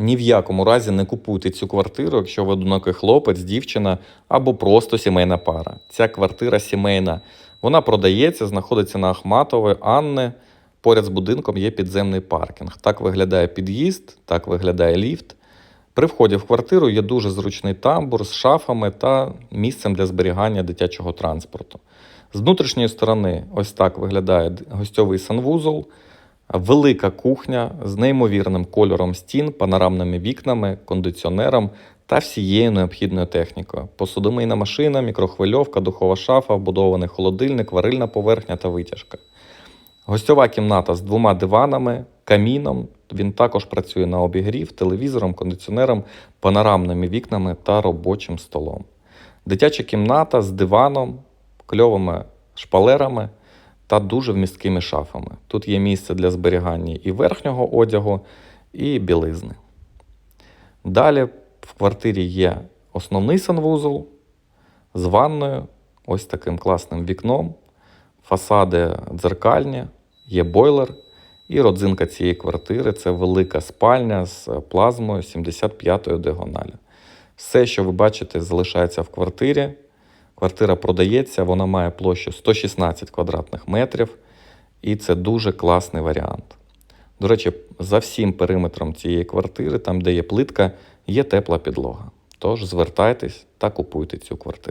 Ні в якому разі не купуйте цю квартиру, якщо ви одинокий хлопець, дівчина або просто сімейна пара. Ця квартира сімейна. Вона продається, знаходиться на Ахматової Анни. Поряд з будинком є підземний паркінг. Так виглядає під'їзд, так виглядає ліфт. При вході в квартиру є дуже зручний тамбур з шафами та місцем для зберігання дитячого транспорту. З внутрішньої сторони ось так виглядає гостьовий санвузол, велика кухня з неймовірним кольором стін, панорамними вікнами, кондиціонером та всією необхідною технікою: посудомийна машина, мікрохвильовка, духова шафа, вбудований холодильник, варильна поверхня та витяжка. Гостьова кімната з двома диванами, каміном. Він також працює на обігрів, телевізором, кондиціонером, панорамними вікнами та робочим столом. Дитяча кімната з диваном, кльовими шпалерами та дуже вмісткими шафами. Тут є місце для зберігання і верхнього одягу, і білизни. Далі в квартирі є основний санвузол з ванною, ось таким класним вікном, фасади дзеркальні, є бойлер. І родзинка цієї квартири це велика спальня з плазмою 75-ї діагоналі. Все, що ви бачите, залишається в квартирі. Квартира продається, вона має площу 116 квадратних метрів, і це дуже класний варіант. До речі, за всім периметром цієї квартири, там, де є плитка, є тепла підлога. Тож звертайтесь та купуйте цю квартиру.